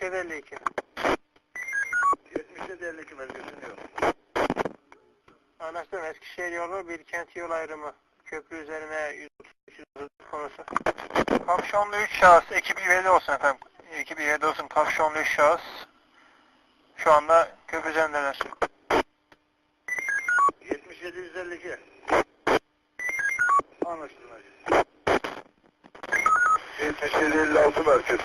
7752. 7752 merkez dinliyor. Anlaştım. Eskişehir yolu bir kent yol ayrımı. Köprü üzerine 133 konusu. Kapşonlu 3 şahıs. Ekibi üyede olsun efendim. Ekibi üyede olsun. Kapşonlu 3 şahıs. Şu anda köprü üzerindeler. 7752. Anlaşıldı merkez. 7756 merkez.